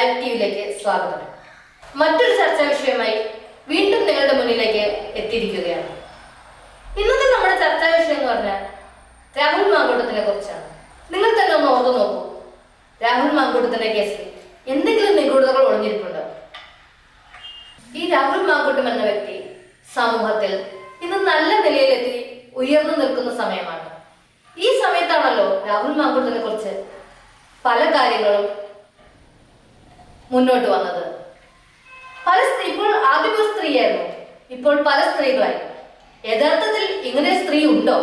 Live ടിവിയിലേക്ക് സ്വാഗതം. മറ്റൊരു ചർച്ചാ വിഷയമായി വീണ്ടും നിങ്ങളുടെ മുന്നിലേക്ക് എത്തിയിരിക്കുകയാണ്. ഇന്നത്തെ നമ്മുടെ ചർച്ചാ വിഷയം എന്ന് പറഞ്ഞാൽ രാഹുൽ മാങ്കൂട്ടത്തിനെ കുറിച്ചാണ്. നിങ്ങൾ തന്നെ ഒന്ന് ഓർത്തു നോക്കൂ. രാഹുൽ മാങ്കൂട്ടത്തിന്റെ കേസിൽ എന്തെങ്കിലും നിഗൂഢതകൾ ഒളിഞ്ഞിരിപ്പുണ്ടോ? ഈ രാഹുൽ മാങ്കൂട്ടം എന്ന വ്യക്തി സമൂഹത്തിൽ ഇന്ന് നല്ല നിലയിലെത്തി ഉയർന്നു നിൽക്കുന്ന സമയമാണ്. ഈ സമയത്താണല്ലോ രാഹുൽ മാങ്കൂട്ടത്തിനെ കുറിച്ച് പല കാര്യങ്ങളും മുന്നോട്ട് വന്നത്. പല സ്ത്രീ ഇപ്പോൾ ആദ്യം ഒരു സ്ത്രീയായിരുന്നു. ഇപ്പോൾ പല സ്ത്രീകളായി. യഥാർത്ഥത്തിൽ ഇങ്ങനെ സ്ത്രീ ഉണ്ടോ?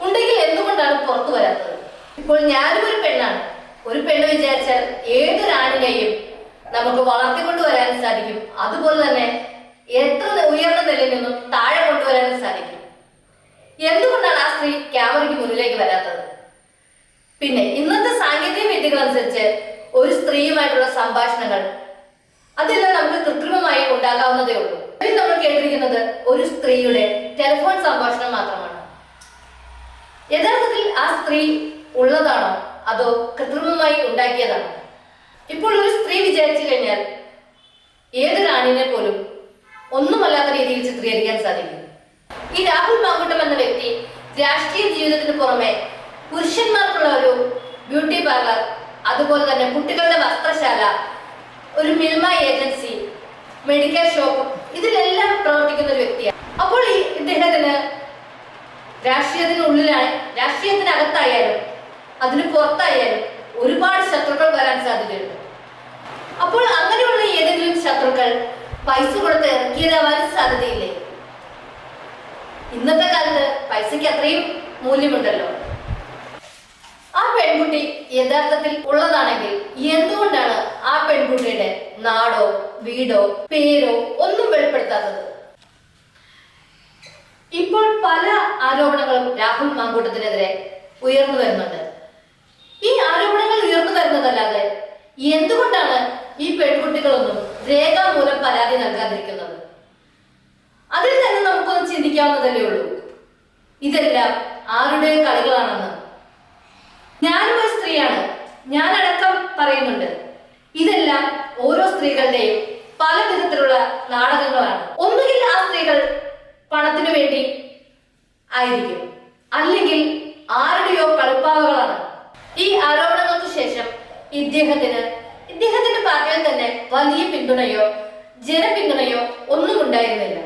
ഉണ്ടെങ്കിൽ എന്തുകൊണ്ടാണ് പുറത്തു വരാത്തത്? ഇപ്പോൾ ഞാനും ഒരു പെണ്ണാണ്. ഒരു പെണ്ണ് വിചാരിച്ചാൽ ഏതൊരാണിനെയും നമുക്ക് വളർത്തിക്കൊണ്ടു വരാൻ സാധിക്കും. അതുപോലെ തന്നെ എത്ര ഉയർന്ന നിലയിൽ നിന്നും താഴെ കൊണ്ടുവരാനും സാധിക്കും. എന്തുകൊണ്ടാണ് ആ സ്ത്രീ ക്യാമറയ്ക്ക് മുന്നിലേക്ക് വരാത്തത്? പിന്നെ ഇന്നത്തെ സാങ്കേതിക വിദ്യകൾ അനുസരിച്ച് ഒരു സ്ത്രീയുമായിട്ടുള്ള സംഭാഷണങ്ങൾ. അതെല്ലാം നമുക്ക് കൃത്രിമമായി ഉണ്ടാകാവുന്നതേ ഉള്ളൂ. നമ്മൾ കേട്ടിരിക്കുന്നത് ഒരു സ്ത്രീയുടെ ടെലിഫോൺ സംഭാഷണം മാത്രമാണ്. യഥാർത്ഥത്തിൽ ആ സ്ത്രീ ഉള്ളതാണോ? അതോ കൃത്രിമമായി ഉണ്ടാക്കിയതാണോ? ഇപ്പോൾ ഒരു സ്ത്രീ വിചാരിച്ചു കഴിഞ്ഞാൽ ഏതൊരാണിനെ പോലും ഒന്നുമല്ലാത്ത രീതിയിൽ ചിത്രീകരിക്കാൻ സാധിക്കും. ഈ രാഹുൽ മാങ്കുട്ടം എന്ന വ്യക്തി രാഷ്ട്രീയ ജീവിതത്തിന് പുറമെ പുരുഷന്മാർക്കുള്ള ഒരു ബ്യൂട്ടി പാർലർ അതുപോലെ തന്നെ കുട്ടികളുടെ വസ്ത്രശാല ഒരു മിൽമ ഏജൻസി മെഡിക്കൽ ഷോപ്പ് ഇതിലെല്ലാം പ്രവർത്തിക്കുന്ന ഒരു വ്യക്തിയാണ്. അപ്പോൾ ഈ ഇദ്ദേഹത്തിന് രാഷ്ട്രീയത്തിനുള്ളിലാണ് രാഷ്ട്രീയത്തിനകത്തായാലും അതിന് പുറത്തായാലും ഒരുപാട് ശത്രുക്കൾ വരാൻ സാധ്യതയുണ്ട്. അപ്പോൾ അങ്ങനെയുള്ള ഏതെങ്കിലും ശത്രുക്കൾ പൈസ കൊടുത്ത് ഇറക്കിയതാവാനും സാധ്യതയില്ലേ? ഇന്നത്തെ കാലത്ത് പൈസയ്ക്ക് അത്രയും മൂല്യമുണ്ടല്ലോ. പെൺകുട്ടി യഥാർത്ഥത്തിൽ ഉള്ളതാണെങ്കിൽ എന്തുകൊണ്ടാണ് ആ പെൺകുട്ടിയുടെ നാടോ വീടോ പേരോ ഒന്നും വെളിപ്പെടുത്താത്തത്? ഇപ്പോൾ പല ആരോപണങ്ങളും രാഹുൽ മാങ്കൂട്ടത്തിനെതിരെ ഉയർന്നു വരുന്നുണ്ട്. ഈ ആരോപണങ്ങൾ ഉയർന്നു വരുന്നതല്ലാതെ എന്തുകൊണ്ടാണ് ഈ പെൺകുട്ടികളൊന്നും രേഖാമൂലം പരാതി നൽകാതിരിക്കുന്നത്? അതിൽ തന്നെ നമുക്കൊന്ന് ചിന്തിക്കാവുന്നതല്ലേ ഉള്ളൂ. ഇതെല്ലാം ആരുടെ കളികളാണെന്ന് ഞാനും ഒരു സ്ത്രീയാണ് ഞാനടക്കം പറയുന്നുണ്ട്. ഇതെല്ലാം ഓരോ സ്ത്രീകളുടെയും പല വിധത്തിലുള്ള നാടകങ്ങളാണ്. ഒന്നുകിൽ ആ സ്ത്രീകൾ പണത്തിനു വേണ്ടി ആയിരിക്കും. അല്ലെങ്കിൽ ആരുടെയോ കളിപ്പാവകളാണ് ഈ ആരോപണങ്ങൾക്ക് ശേഷം ഇദ്ദേഹത്തിന് ഇദ്ദേഹത്തിന്റെ പാർട്ടിയിൽ തന്നെ വലിയ പിന്തുണയോ ജനപിന്തുണയോ ഒന്നും ഉണ്ടായിരുന്നില്ല.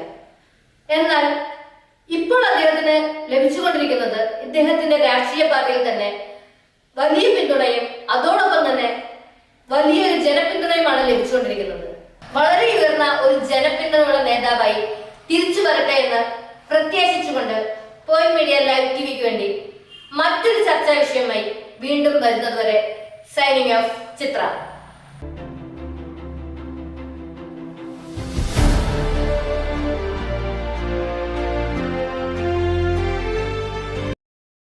എന്നാൽ ഇപ്പോൾ അദ്ദേഹത്തിന് ലഭിച്ചുകൊണ്ടിരിക്കുന്നത് ഇദ്ദേഹത്തിന്റെ രാഷ്ട്രീയ പാർട്ടിയിൽ തന്നെ വലിയ പിന്തുണയും അതോടൊപ്പം തന്നെ വലിയൊരു ജനപിന്തുണയുമാണ് ലഭിച്ചുകൊണ്ടിരിക്കുന്നത്. വളരെ ഉയർന്ന ഒരു ജനപിന്തുണയുള്ള നേതാവായി തിരിച്ചു വരട്ടെ എന്ന് പ്രത്യാശിച്ചുകൊണ്ട് പോയിന്റ് മീഡിയ ലൈവ് ടിവിക്ക് വേണ്ടി മറ്റൊരു ചർച്ചാ വിഷയമായി വീണ്ടും വരുന്നതുവരെ സൈനിങ് ഓഫ് ചിത്ര.